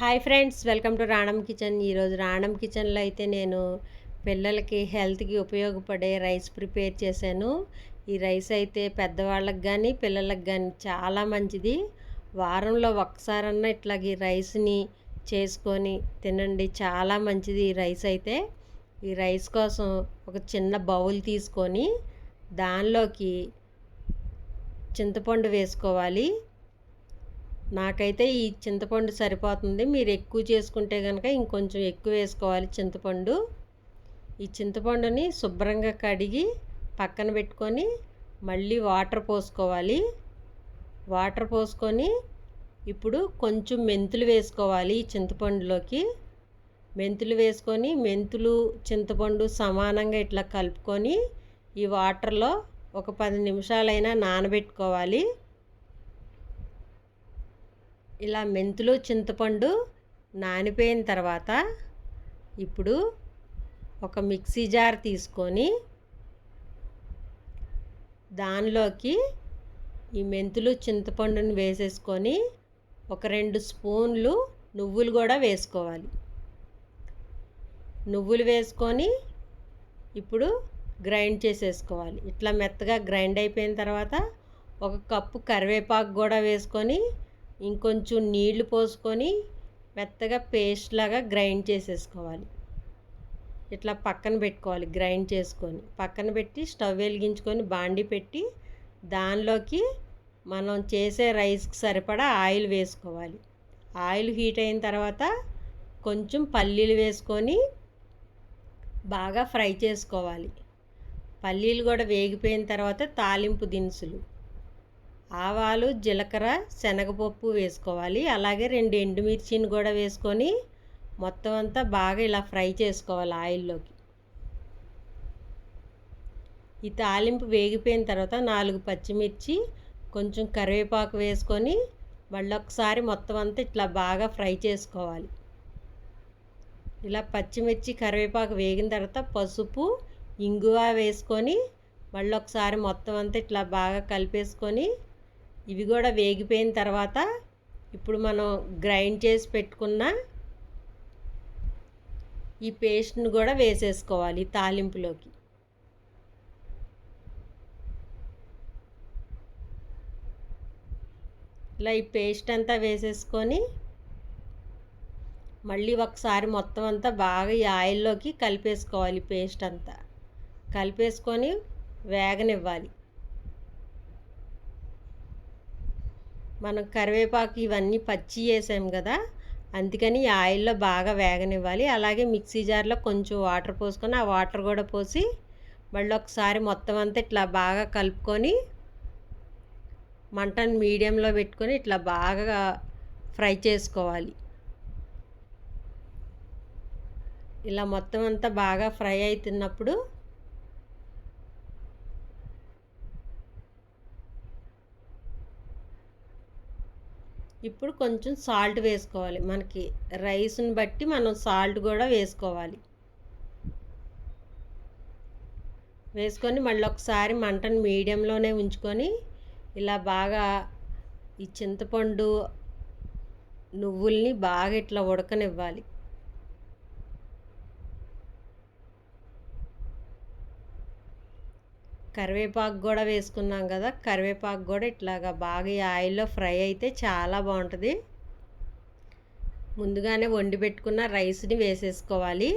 Hi friends welcome to Ranam kitchen. ఈరోజు రాణం కిచెన్లో అయితే నేను పిల్లలకి హెల్త్కి ఉపయోగపడే రైస్ ప్రిపేర్ చేశాను. ఈ రైస్ అయితే పెద్దవాళ్ళకి కానీ పిల్లలకు కానీ చాలా మంచిది. వారంలో ఒక్కసారన్నా ఇట్లాగ ఈ రైస్ని చేసుకొని తినండి చాలా మంచిది ఈ రైస్ అయితే. ఈ రైస్ కోసం ఒక చిన్న బౌల్ తీసుకొని దానిలోకి చింతపండు వేసుకోవాలి. నాకైతే ఈ చింతపండు సరిపోతుంది. మీరు ఎక్కువ చేసుకుంటే కనుక ఇంకొంచెం ఎక్కువ వేసుకోవాలి చింతపండు. ఈ చింతపండుని శుభ్రంగా కడిగి పక్కన పెట్టుకొని మళ్ళీ వాటర్ పోసుకోవాలి. వాటర్ పోసుకొని ఇప్పుడు కొంచెం మెంతులు వేసుకోవాలి ఈ చింతపండులోకి. మెంతులు వేసుకొని మెంతులు చింతపండు సమానంగా ఇట్లా కలుపుకొని ఈ వాటర్లో ఒక పది నిమిషాలైనా నానబెట్టుకోవాలి. ఇలా మెంతులు చింతపండు నానిపోయిన తర్వాత ఇప్పుడు ఒక మిక్సీ జార్ తీసుకొని దానిలోకి ఈ మెంతులు చింతపండుని వేసేసుకొని ఒక రెండు స్పూన్లు నువ్వులు కూడా వేసుకోవాలి. నువ్వులు వేసుకొని ఇప్పుడు గ్రైండ్ చేసేసుకోవాలి. ఇట్లా మెత్తగా గ్రైండ్ అయిపోయిన తర్వాత ఒక కప్పు కరివేపాకు కూడా వేసుకొని ఇంకొంచెం నీళ్ళు పోసుకొని మెత్తగా పేస్ట్ లాగా గ్రైండ్ చేసేసుకోవాలి. ఇట్లా పక్కన పెట్టుకోవాలి గ్రైండ్ చేసుకొని. పక్కన పెట్టి స్టవ్ వెలిగించుకొని బాండి పెట్టి దానిలోకి మనం చేసే రైస్కి సరిపడా ఆయిల్ వేసుకోవాలి. ఆయిల్ హీట్ అయిన తర్వాత కొంచెం పల్లీలు వేసుకొని బాగా ఫ్రై చేసుకోవాలి. పల్లీలు కూడా వేగిపోయిన తర్వాత తాలింపు దినుసులు. ఆవాలు జీలకర్ర శనగపప్పు వేసుకోవాలి. అలాగే రెండు ఎండుమిర్చిని కూడా వేసుకొని మొత్తం అంతా బాగా ఇలా ఫ్రై చేసుకోవాలి ఆయిల్లోకి. ఈ తాలింపు వేగిపోయిన తర్వాత నాలుగు పచ్చిమిర్చి కొంచెం కరివేపాకు వేసుకొని మళ్ళీ ఒకసారి మొత్తం అంతా ఇట్లా బాగా ఫ్రై చేసుకోవాలి. ఇలా పచ్చిమిర్చి కరివేపాకు వేగిన తర్వాత పసుపు ఇంగువ వేసుకొని మళ్ళీ ఒకసారి మొత్తం అంతా ఇట్లా బాగా కలిపేసుకొని ఇవి కూడా వేగిపోయిన తర్వాత ఇప్పుడు మనం గ్రైండ్ చేసి పెట్టుకున్న ఈ పేస్ట్ని కూడా వేసేసుకోవాలి తాలింపులోకి. ఇలా ఈ పేస్ట్ అంతా వేసేసుకొని మళ్ళీ ఒకసారి మొత్తం అంతా బాగా ఈ ఆయిల్లోకి కలిపేసుకోవాలి పేస్ట్ అంతా. కలిపేసుకొని వేగనివ్వాలి. మనం కరివేపాకు ఇవన్నీ పచ్చి వేసాం కదా అందుకని ఆయిల్లో బాగా వేగనివ్వాలి. అలాగే మిక్సీ జార్లో కొంచెం వాటర్ పోసుకొని ఆ వాటర్ కూడా పోసి మళ్ళీ ఒకసారి మొత్తం అంతా ఇట్లా బాగా కలుపుకొని మంటను మీడియంలో పెట్టుకొని ఇట్లా బాగా ఫ్రై చేసుకోవాలి. ఇలా మొత్తం అంతా బాగా ఫ్రై అవుతున్నప్పుడు ఇప్పుడు కొంచెం సాల్ట్ వేసుకోవాలి. మనకి రైస్ని బట్టి మనం సాల్ట్ కూడా వేసుకోవాలి. వేసుకొని మళ్ళీ ఒకసారి మంటను మీడియంలోనే ఉంచుకొని ఇలా బాగా ఈ చింతపండు నువ్వుల్ని బాగా ఇట్లా ఉడకనివ్వాలి. కరివేపాకు కూడా వేసుకున్నాం కదా కరివేపాకు కూడా ఇట్లాగా బాగా ఈ ఆయిల్లో ఫ్రై అయితే చాలా బాగుంటుంది. ముందుగానే వండి పెట్టుకున్న రైస్ని వేసేసుకోవాలి.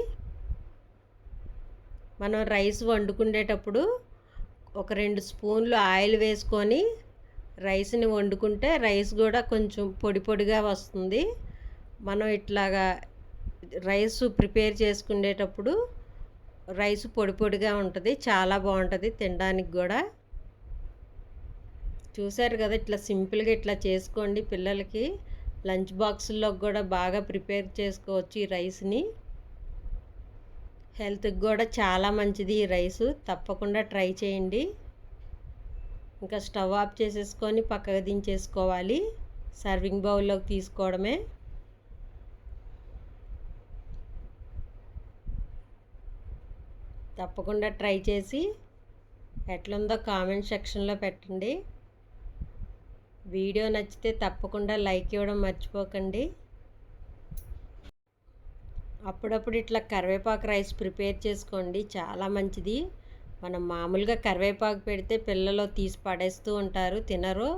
మనం రైస్ వండుకునేటప్పుడు ఒక రెండు స్పూన్లు ఆయిల్ వేసుకొని రైస్ని వండుకుంటే రైస్ కూడా కొంచెం పొడి పొడిగా వస్తుంది. మనం ఇట్లాగా రైస్ ప్రిపేర్ చేసుకునేటప్పుడు రైస్ పొడి పొడిగా ఉంటుంది చాలా బాగుంటుంది తినడానికి కూడా. చూశారు కదా ఇట్లా సింపుల్గా ఇట్లా చేసుకోండి పిల్లలకి. లంచ్ బాక్సుల్లో కూడా బాగా ప్రిపేర్ చేసుకోవచ్చు ఈ రైస్ని. హెల్త్కి కూడా చాలా మంచిది ఈ రైసు. తప్పకుండా ట్రై చేయండి. ఇంకా స్టవ్ ఆఫ్ చేసేసుకొని పక్కకు దించేసుకోవాలి. సర్వింగ్ బౌల్లోకి తీసుకోవడమే. తప్పకుండా ట్రై చేసి ఎట్లుందో కామెంట్ సెక్షన్లో పెట్టండి. వీడియో నచ్చితే తప్పకుండా లైక్ ఇవ్వడం మర్చిపోకండి. అప్పుడప్పుడు ఇట్లా కరివేపాకు రైస్ ప్రిపేర్ చేసుకోండి చాలా మంచిది. మనం మామూలుగా కరివేపాకు పెడితే పిల్లలు తీసి పడేస్తూ ఉంటారు తినరు.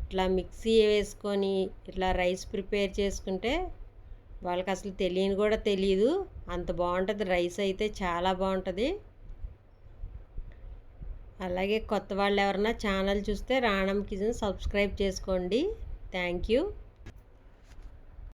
ఇట్లా మిక్సీ వేసుకొని ఇట్లా రైస్ ప్రిపేర్ చేసుకుంటే వాళ్ళకి అసలు తెలియని కూడా తెలియదు అంత బాగుంటుంది. రైస్ అయితే చాలా బాగుంటుంది. అలాగే కొత్త వాళ్ళు ఎవరన్నా ఛానల్ చూస్తే రాణం కిచెన్ సబ్స్క్రైబ్ చేసుకోండి. Thank you.